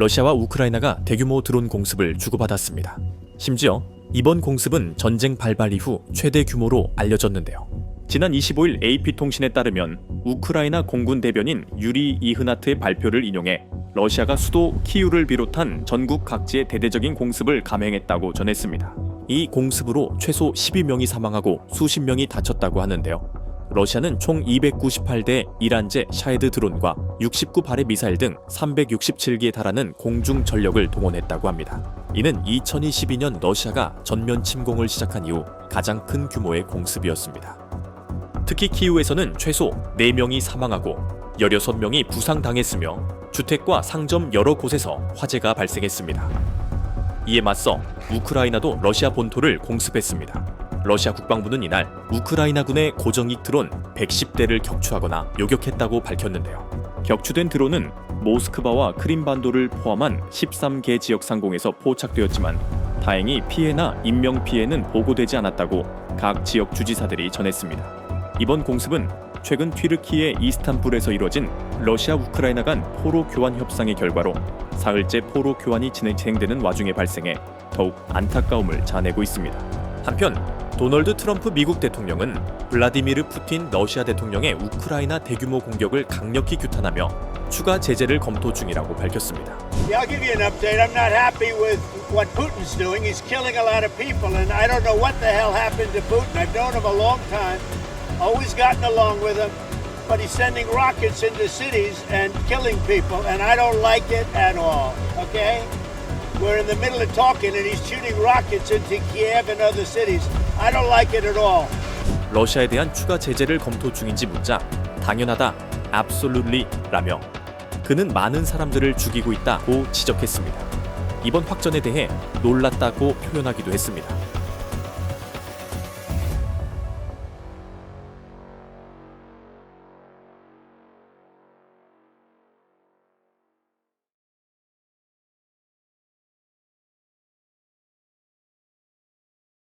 러시아와 우크라이나가 대규모 드론 공습을 주고받았습니다. 심지어 이번 공습은 전쟁 발발 이후 최대 규모로 알려졌는데요. 지난 25일 AP통신에 따르면 우크라이나 공군 대변인 유리 이흐나트의 발표를 인용해 러시아가 수도 키우를 비롯한 전국 각지에 대대적인 공습을 감행했다고 전했습니다. 이 공습으로 최소 12명이 사망하고 수십 명이 다쳤다고 하는데요. 러시아는 총 298대 이란제 샤헤드 드론과 69발의 미사일 등 367기에 달하는 공중 전력을 동원했다고 합니다. 이는 2022년 러시아가 전면 침공을 시작한 이후 가장 큰 규모의 공습이었습니다. 특히 키우에서는 최소 4명이 사망하고 16명이 부상당했으며 주택과 상점 여러 곳에서 화재가 발생했습니다. 이에 맞서 우크라이나도 러시아 본토를 공습했습니다. 러시아 국방부는 이날 우크라이나군의 고정익 드론 110대를 격추하거나 요격했다고 밝혔는데요. 격추된 드론은 모스크바와 크림반도를 포함한 13개 지역 상공에서 포착되었지만 다행히 피해나 인명 피해는 보고되지 않았다고 각 지역 주지사들이 전했습니다. 이번 공습은 최근 튀르키예 이스탄불에서 이뤄진 러시아 우크라이나 간 포로 교환 협상의 결과로 사흘째 포로 교환이 진행되는 와중에 발생해 더욱 안타까움을 자아내고 있습니다. 한편 도널드 트럼프 미국 대통령은 블라디미르 푸틴 러시아 대통령의 우크라이나 대규모 공격을 강력히 규탄하며 추가 제재를 검토 중이라고 밝혔습니다. Yeah, I'll give you an update. I'm not happy with what Putin's doing. He's killing a lot of people, and I don't know what the hell happened to Putin. I've known him a long time, always gotten along with him, but he's sending rockets into cities and killing people, and I don't like it at all. Okay? We're in the middle of talking, and he's shooting rockets into Kiev and other cities. I don't like it at all. 러시아에 대한 추가 제재를 검토 중인지 묻자 당연하다, absolutely라며 그는 많은 사람들을 죽이고 있다고 지적했습니다. 이번 확전에 대해 놀랐다고 표현하기도 했습니다.